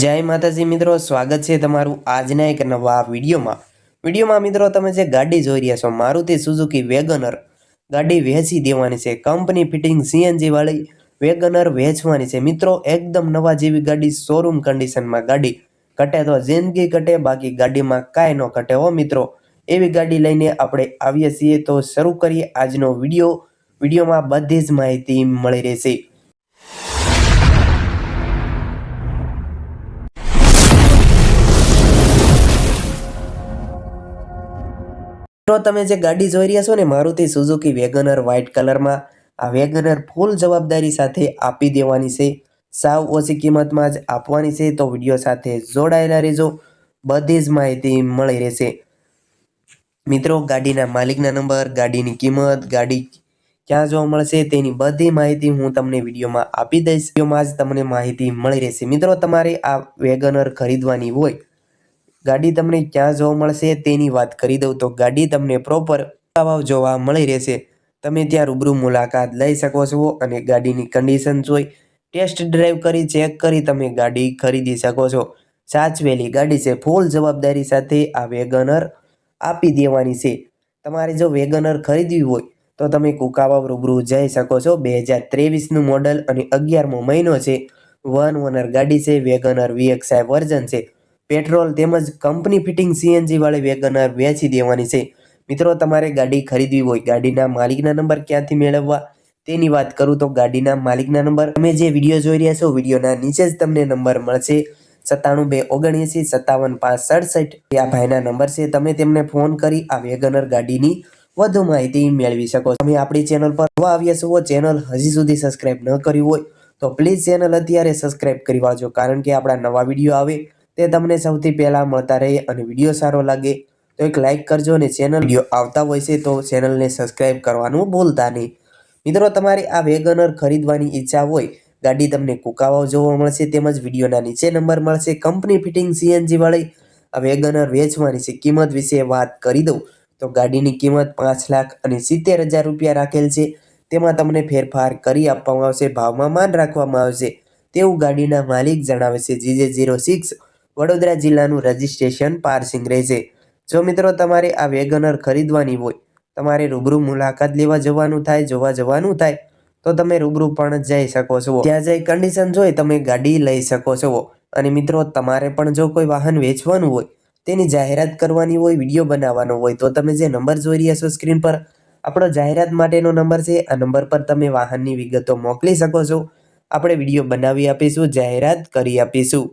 જય માતાજી મિત્રો, સ્વાગત છે તમારું આજના એક નવા વિડીયોમાં. વિડીયોમાં મિત્રો તમે જે ગાડી જોઈ રહ્યા છો, મારુતિ સુઝુકી વેગનર ગાડી વેચી દેવાની છે. કંપની ફિટિંગ સીએનજી વાળી વેગનર વેચવાની છે. મિત્રો, એકદમ નવા જેવી ગાડી શોરૂમ કન્ડિશનમાં ગાડી કટે તો જિંદગી કટે, બાકી ગાડીમાં કાંઈ ન કટે. હો મિત્રો, એવી ગાડી લઈને આપણે આવીએ છીએ તો શરૂ કરીએ આજનો વીડિયો. વિડીયોમાં બધી જ માહિતી મળી રહેશે. મિત્રો તમે જે ગાડી જોઈ રહ્યા છો ને, મારુતિ સુઝુકી વેગનર વ્હાઇટ કલરમાં, આ વેગનર ફૂલ જવાબદારી સાથે આપી દેવાની છે. સાવ ઓછી કિંમતમાં જ આપવાની છે, તો વીડિયો સાથે જોડાયેલા રહેજો. બધી જ માહિતી મળી રહેશે. મિત્રો, ગાડીના માલિકના નંબર, ગાડીની કિંમત, ગાડી ક્યાં જોવા મળશે તેની બધી માહિતી હું તમને વિડીયોમાં આપી દઈશ. વિડીયોમાં જ તમને માહિતી મળી રહેશે. મિત્રો, તમારે આ વેગનર ખરીદવાની હોય ગાડી તમને ક્યાં જોવા મળશે તેની વાત કરી દઉં. તો ગાડી તમને પ્રોપર ભાવ જોવા મળી રહેશે. તમે ત્યાં રૂબરૂ મુલાકાત લઈ શકો છો અને ગાડીની કન્ડિશન જોઈ ટેસ્ટ ડ્રાઈવ કરી ચેક કરી તમે ગાડી ખરીદી શકો છો. સાચવેલી ગાડી છે. ફૂલ જવાબદારી સાથે આ વેગનર આપી દેવાની છે. તમારે જો વેગનર ખરીદવી હોય તો તમે કુકાવાવ રૂબરૂ જઈ શકો છો. બે હજાર ત્રેવીસનું મોડલ અને અગિયારમો મહિનો છે. વન ઓનર ગાડી છે. વેગનર વીએક્સઆઈ વર્ઝન છે. પેટ્રોલ તેમજ કંપની ફિટિંગ સીએનજી વાળી વેગનર વેચી દેવાની છે. મિત્રો, તમારે ગાડી ખરીદવી હોય, ગાડીના માલિકના નંબર ક્યાંથી મેળવવા તેની વાત કરું તો ગાડીના માલિકના નંબર તમે જે વીડિયો જોઈ રહ્યા છો, વિડીયોના નીચે જ તમને નંબર મળશે. સત્તાણું બે ઓગણએંસી, સત્તાવન પાંચ સડસઠ. આ ભાઈના નંબર છે. તમે તેમને ફોન કરી આ વેગનર ગાડીની વધુ માહિતી મેળવી શકો તમે આપણી ચેનલ પર નવા આવ્યા છો ચેનલ હજી સુધી સબસ્ક્રાઈબ ન કરી હોય, તો પ્લીઝ ચેનલ અત્યારે સબસ્ક્રાઈબ કરી વાળજો કારણ કે આપણા નવા વીડિયો આવે તે તમને સૌથી પહેલાં મળતા રહે અને વીડિયો સારો લાગે, તો એક લાઇક કરજો અને ચેનલ વીડિયો આવતા હોય છે તો ચેનલને સબસ્ક્રાઈબ કરવાનું ભૂલતા નહીં. મિત્રો, તમારે આ વેગનર ખરીદવાની ઈચ્છા હોય, ગાડી તમને કુકાવાઓ જોવા મળશે તેમજ વિડીયોના નીચે નંબર મળશે કંપની ફિટિંગ સીએનજી વાળી. આ વેગનર વેચવાની છે કિંમત વિશે વાત કરી દઉં. તો ગાડીની કિંમત પાંચ લાખ અને સિત્તેર હજાર રૂપિયા રાખેલ છે. તેમાં તમને ફેરફાર કરી આપવામાં આવશે, ભાવમાં માન રાખવામાં આવશે. તેવું ગાડીના માલિક જણાવે છે, જીજે ઝીરો સિક્સ વડોદરા જિલ્લાનું રજિસ્ટ્રેશન પારસિંગ રહેશે. જો મિત્રો તમારે આ વેગનર ખરીદવાની હોય, તમારે રૂબરૂ મુલાકાત લેવા જવાનું થાય, જોવા જવાનું થાય, તો તમે રૂબરૂ પણ જઈ શકો છો. ત્યાં જઈ કન્ડિશન જોઈ તમે ગાડી લઈ શકો છો. અને મિત્રો તમારે પણ જો કોઈ વાહન વેચવાનું હોય, તેની જાહેરાત કરવાની હોય, વીડિયો બનાવવાનો હોય, તો તમે જે નંબર જોઈ રહ્યા છો સ્ક્રીન પર, આપણો જાહેરાત માટેનો નંબર છે. આ નંબર પર તમે વાહનની વિગતો મોકલી શકો છો. આપણે વીડિયો બનાવી આપીશું, જાહેરાત કરી આપીશું.